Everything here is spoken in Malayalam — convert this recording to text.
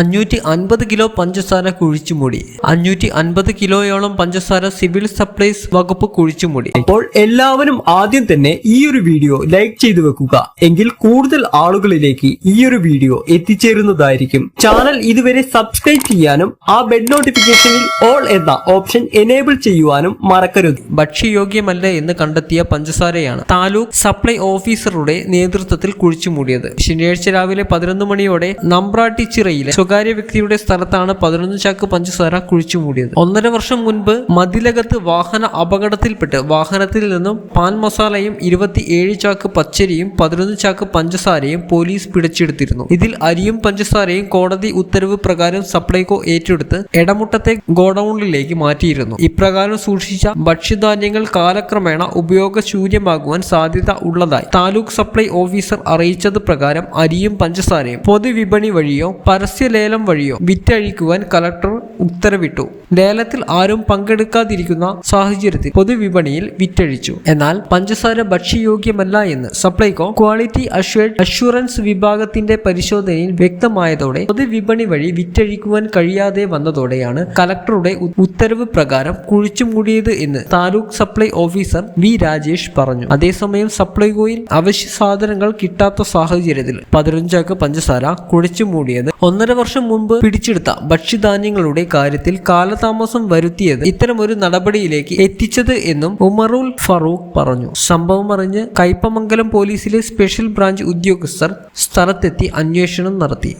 അഞ്ഞൂറ്റി അൻപത് കിലോ പഞ്ചസാര കുഴിച്ചുമൂടി അഞ്ഞൂറ്റി അൻപത് കിലോയോളം പഞ്ചസാര സിവിൽ സപ്ലൈസ് വകുപ്പ് കുഴിച്ചുമൂടി അപ്പോൾ എല്ലാവരും ആദ്യം തന്നെ ഈ ഒരു വീഡിയോ ലൈക്ക് ചെയ്തു വെക്കുക. എങ്കിൽ കൂടുതൽ ആളുകളിലേക്ക് ഈ ഒരു വീഡിയോ എത്തിച്ചേരുന്നതായിരിക്കും. ചാനൽ ഇതുവരെ സബ്സ്ക്രൈബ് ചെയ്യാനും ആ ബെൽ നോട്ടിഫിക്കേഷനിൽ ഓൾ എന്ന ഓപ്ഷൻ എനേബിൾ ചെയ്യുവാനും മറക്കരുത്. ഭക്ഷ്യയോഗ്യമല്ല എന്ന് കണ്ടെത്തിയ പഞ്ചസാരയാണ് താലൂക്ക് സപ്ലൈ ഓഫീസറുടെ നേതൃത്വത്തിൽ കുഴിച്ചുമൂടിയത് ശനിയാഴ്ച രാവിലെ പതിനൊന്ന് മണിയോടെ നമ്പ്രാട്ടിച്ചിറയിലെ സ്വകാര്യ വ്യക്തിയുടെ സ്ഥലത്താണ് പതിനൊന്ന് ചാക്ക് പഞ്ചസാര കുഴിച്ചു മൂടിയത്. ഒന്നര വർഷം മുൻപ് മതിലകത്ത് വാഹന അപകടത്തിൽപ്പെട്ട് വാഹനത്തിൽ നിന്നും പാൻ മസാലയും ഇരുപത്തിയേഴ് ചാക്ക് പച്ചരിയും പതിനൊന്ന് ചാക്ക് പഞ്ചസാരയും പോലീസ് പിടിച്ചെടുത്തിരുന്നു. ഇതിൽ അരിയും പഞ്ചസാരയും കോടതി ഉത്തരവ് പ്രകാരം സപ്ലൈകോ ഏറ്റെടുത്ത് എടമുട്ടത്തെ ഗോഡൌണിലേക്ക് മാറ്റിയിരുന്നു. ഇപ്രകാരം സൂക്ഷിച്ച ഭക്ഷ്യധാന്യങ്ങൾ കാലക്രമേണ ഉപയോഗശൂന്യമാകുവാൻ സാധ്യത ഉള്ളതായി താലൂക്ക് സപ്ലൈ ഓഫീസർ അറിയിച്ചത് പ്രകാരം അരിയും പഞ്ചസാരയും പൊതുവിപണി വഴിയോ പരസ്യലേലം വഴിയോ വിറ്റഴിക്കുവാൻ കലക്ടർ ഉത്തരവിട്ടു. ലേലത്തിൽ ആരും പങ്കെടുക്കാതിരിക്കുന്ന സാഹചര്യത്തിൽ പൊതുവിപണിയിൽ വിറ്റഴിച്ചു. എന്നാൽ പഞ്ചസാര ഭക്ഷ്യയോഗ്യമല്ല എന്ന് സപ്ലൈകോ ക്വാളിറ്റി അഷ്വറൻസ് വിഭാഗത്തിന്റെ പരിശോധനയിൽ വ്യക്തമായതോടെ പൊതുവിപണി വഴി വിറ്റഴിക്കുവാൻ കഴിയാതെ വന്നതോടെയാണ് കലക്ടറുടെ ഉത്തരവ് പ്രകാരം കുഴിച്ചുമൂടിയത് എന്ന് taluk supply officer V Rajesh പറഞ്ഞു. അതേസമയം സപ്ലൈകോയിൽ അവശ്യ സാധനങ്ങൾ കിട്ടാത്ത സാഹചര്യത്തിൽ പതിനഞ്ചാക്ക് പഞ്ചസാര കുഴിച്ചു മൂടിയത് ഒന്നര വർഷം മുമ്പ് പിടിച്ചെടുത്ത ഭക്ഷ്യധാന്യങ്ങളുടെ കാര്യത്തിൽ കാലതാമസം വരുത്തിയത് ഇത്തരമൊരു നടപടിയിലേക്ക് എത്തിച്ചത് എന്നും ഉമറുൽ ഫറൂഖ് പറഞ്ഞു. സംഭവം അറിഞ്ഞ് കയ്പമംഗലം പോലീസിലെ സ്പെഷ്യൽ ബ്രാഞ്ച് ഉദ്യോഗസ്ഥർ സ്ഥലത്തെത്തി അന്വേഷണം നടത്തി.